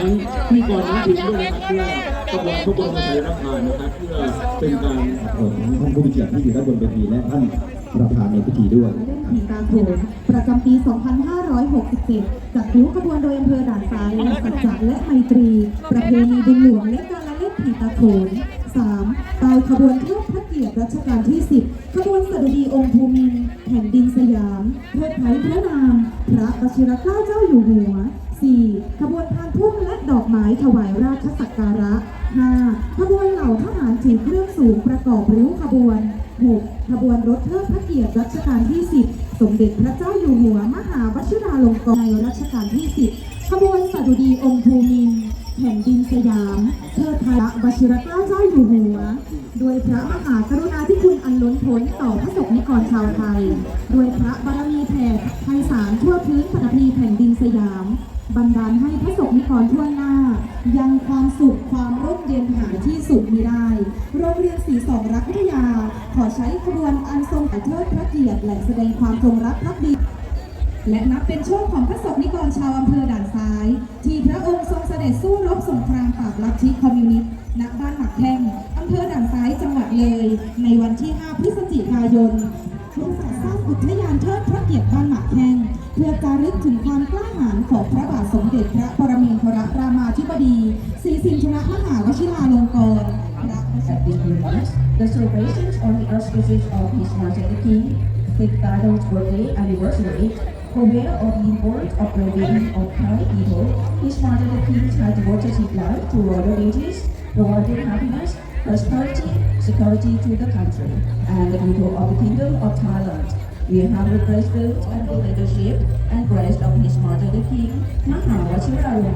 ทั้งที่กรน้ำทิพย์ด้วยนะครับเพื่อกำลังขบวนภาษีรับทานนะครับเพื่อเป็นการเอ่อท่านผู้มีเกียรติที่อยู่ด้านบนเวทีและท่านประธานในพิธีด้วยเล่นผีตาโขนประจำปี 2567 จัดริ้วขบวนโดยอำเภอด่านซ้ายสัจจะและไมตรี ประเพณีบุญหลวงและการละเล่นผีตาโขน 3. ตายขบวนเทิดพระเกียรติรัชกาลที่ 10 ขบวนสดุดีองค์ภูมินแผ่นดินสยามเทิดไทยพระนาม พระวชิรเกล้าเจ้าอยู่หัว 4. ขบวนพานพุ่มและดอกไม้ถวายราชสักการะ 5. ขบวนเหล่าทหารจีเครื่องสูงประกอบริ้วขบวน 6. ขบวนรถเทิดพระเกียรติรัชกาลที่ 10 สมเด็จพระเจ้าอยู่หัวมหาวชิราลงกรณ์ในรัชกาลที่ 10 ขบวนสดุดีองค์ภูมินแผ่นดินสยามเทิดพระวชิรเกล้าเจ้าอยู่หัวโดยพระมหากรุณาธิคุณอันล้นพ้นต่อพระสงฆ์นิกรชาวไทยโดยพระบารมีแผ่ไพศาลทั่วพื้นปฐพีแผ่นดินสยาม บันดาลให้พระสงฆ์นิกรทั่วหน้า ยังความสุขความร่มเย็นหาที่สุดมิได้ โรงเรียนศรีสองรักวิทยา ขอใช้ขบวนอันทรงเทิดพระเกียรติและแสดงความจงรักภักดี และนับเป็นโชคของพระสงฆ์นิกรชาวอำเภอด่านซ้าย ที่พระองค์ทรงเสด็จสู้รบสงครามปราบลัทธิ of His Majesty King, King Tadong's birthday anniversary, aware of the importance of well-being of Thai people, His Majesty the King has devoted his life to royal duties, providing happiness, prosperity, security to the country and the people of the Kingdom of Thailand. We have the gratitude and the leadership and grace of His Majesty the King Maha Chao Yu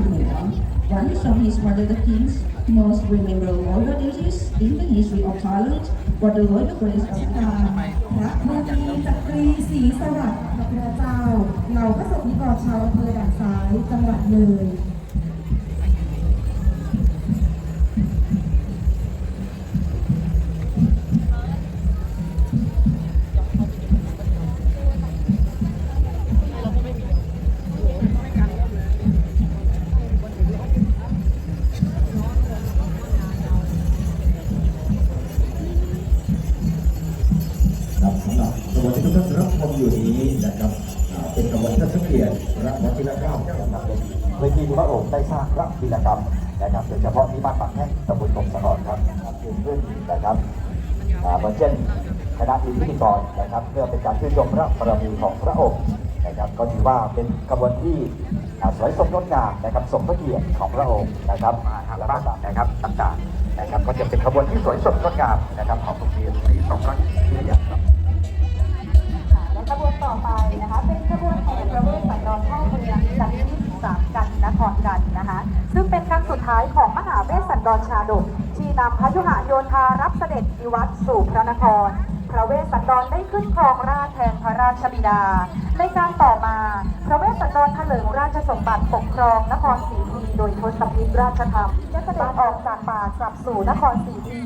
Hua, one of His Majesty the King's most rememberable royal duties in the history of Thailand for the royal grace of God พระภูมิจักรีศรีสวัสดิ์พระเจ้า เหล่าพระสงฆ์นิกรชาวอำเภอด่านซ้าย จังหวัดเลย สะกอนครับครับเกิดขึ้นนะครับอ่าเหมือนเช่นคณะพิธีกรนะครับ เพื่อเป็นการชื่นชมพระบารมีของพระองค์นะครับก็ถือว่าเป็นขบวนที่อ่าสวยสมงดงามนะครับสมพระเกียรติของพระองค์นะครับแล้วก็นะครับต่างๆนะครับก็จะเป็นขบวนที่สวยสดงดงามนะครับของโรงเรียนศรีสองพระเกียรติครับและขบวนต่อไปนะคะเป็นขบวนแห่ประเวศสันดรพ่อเมืองจันทร์ที่13กันนครกันนะคะ ซึ่งเป็นครั้งสุดท้ายของมหาเวสสันดรชาดกที่ นำพยุหโยธารับเสด็จนิวัตสู่พระนคร พระเวสสันดรได้ขึ้นครองราชแทนพระราชบิดา ในการต่อมา พระเวสสันดรเถลิงราชสมบัติปกครองนครศรีพีโดยทศพิธราชธรรมจะเสด็จออกจากป่ากลับสู่นครศรีพี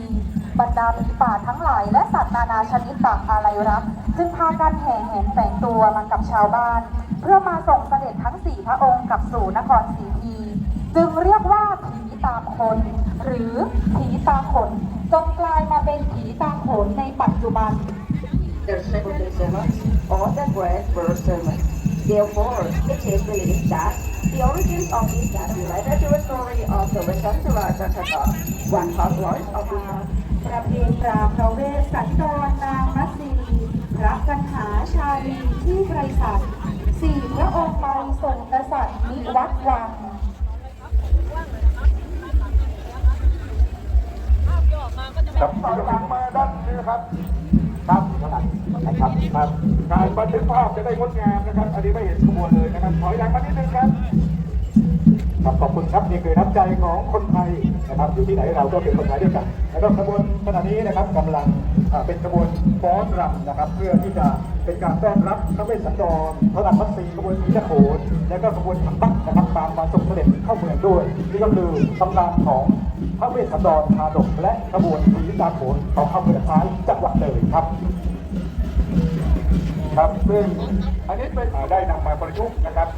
บรรดาหมีป่าทั้งหลายและสัตว์นานาชนิดต่างอาลัยรักจึงพากันแห่แหนแฝงตัวมากับชาวบ้าน เพื่อมาส่งเสด็จทั้งสี่พระองค์กลับสู่นครศรีพีจึงเรียกว่าผีตามคน หรือผีตาขนจนกลายมาเป็นผีตาโขนในปัจจุบัน the seventy seven or the Great Bird Sermon. Therefore, it is believed that the origins of this are related to the story of the Vasantara Jataka, one half voice of the ประเพณีปราพระเวสสันดรนางมัตสีพระกันหาชาลีที่ไกรสัตว์สี่พระองค์ไปส่งกษัตริย์นิวัตรวัง ครับยกมาด้านนี้นะครับครับนะครับครับการบันทึกภาพจะได้งดงามนะครับ อันนี้ไม่เห็นขบวนเลยนะครับถอยหลังมานิดนึงครับครับขอบคุณครับนี่คือน้ำใจของคนไทยนะครับอยู่ที่ไหนเราก็เป็นคนไทยด้วยกันแล้วก็ขบวนขณะนี้นะครับกำลังเป็นขบวนฟ้อนรำนะครับ เพื่อที่จะเป็นการต้อนรับพระเวสสันดรพระราชมัสีขบวนสีตะโขนและก็ขบวนถังบักนะครับตามมาส่งเสด็จเข้าเมืองด้วย นี่ก็คือตำนานของ ระเวสสันดรชาดกและขบวนสีตะโขนของอำเภอท้ายจังหวัดเลยครับ ครับซึ่งอันนี้เป็นได้นำมาประยุกต์นะครับ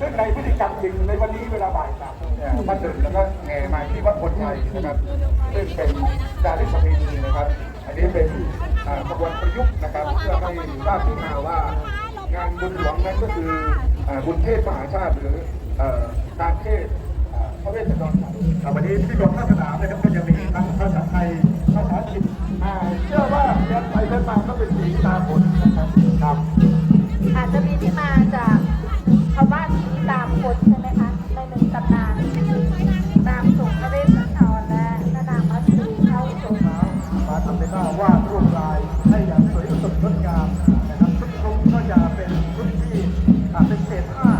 ซึ่งในพิธีกรรมจริงในวันนี้เวลาบ่ายสามเนี่ยมาถึงแล้วก็แห่มาที่วัดพลชัยนะครับ ซึ่งเป็นจารีตประเพณีนะครับ อันนี้เป็นขบวนประยุกต์นะครับเพื่อให้ทราบที่มาว่างานบุญหลวงนั้นก็คือบุญเทศมหาชาติหรือการเทศพระเวสสันดร วันนี้ที่รวมท่าสนามนะครับก็จะมีทั้งภาษาไทยภาษาจีนเชื่อว่าเรียนไปเรียนมาก็เป็นสีตาบนนะครับครับอาจจะมีที่มาจากคำว่าผีตามคนใช่ไหมคะในหนึ่งตำนานตามสูงพระเวสสันดรและนานางมัตสีเข้าทรงมาทำเป็นหน้าวาดรูปลายให้อย่างสวยสดงดงามนะครับชุดทรงก็จะเป็นชุดที่เป็นเศษผ้า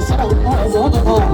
I'm so proud of you.